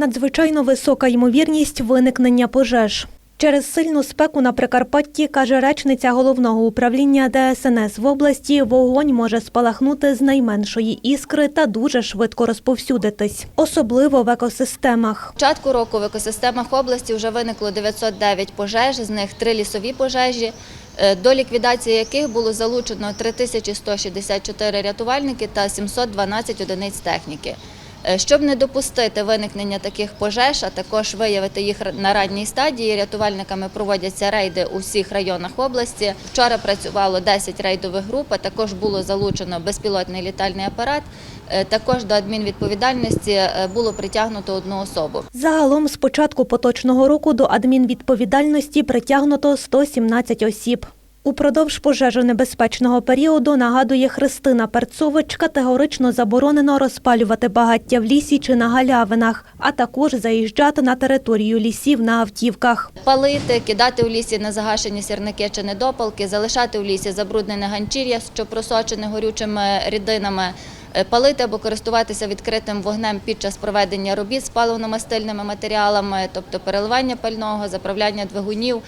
Надзвичайно висока ймовірність виникнення пожеж. Через сильну спеку на Прикарпатті, каже речниця головного управління ДСНС в області, вогонь може спалахнути з найменшої іскри та дуже швидко розповсюдитись, особливо в екосистемах. початку року в екосистемах області вже виникло 909 пожеж, з них три лісові пожежі, е, до ліквідації яких було залучено 3164 рятувальники та 712 одиниць техніки. Е, Щоб не допустити виникнення таких пожеж, а також виявити їх на ранній стадії, рятувальниками проводяться рейди у всіх районах області. Вчора працювало 10 рейдових груп, а також було залучено безпілотний літальний апарат. Е, Також до адмінвідповідальності е, було притягнуто одну особу. Загалом з початку поточного року до адмінвідповідальності притягнуто 117 осіб. Упродовж пожежонебезпечного періоду, нагадує Христина Перцович, категорично заборонено розпалювати багаття в лісі чи на галявинах, а також заїжджати на територію лісів на автівках. Палити, кидати у лісі незагашені сірники чи недопалки, залишати у лісі забруднене ганчір'я, що просочене горючими рідинами, палити або користуватися відкритим вогнем під час проведення робіт з паливно-мастильними матеріалами, тобто переливання пального, заправляння двигунів,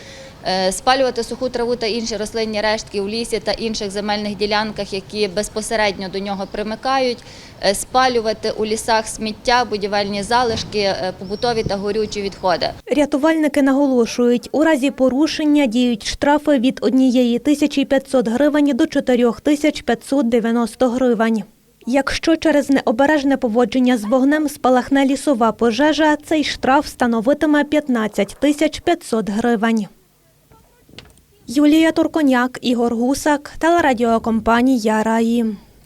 е, спалювати суху траву та інші рослинні рештки у лісі та інших земельних ділянках, які безпосередньо до нього примикають, е, спалювати у лісах сміття, будівельні залишки, е, побутові та горючі відходи. Рятувальники наголошують, у разі порушення діють штрафи від 1 тисячі 500 гривень до 4 тисяч 590 гривень. Якщо через необережне поводження з вогнем спалахне лісова пожежа, цей штраф становитиме 15 тисяч 500 гривень. Юлія Турконяк, Ігор Гусак, телерадіокомпанія Раї.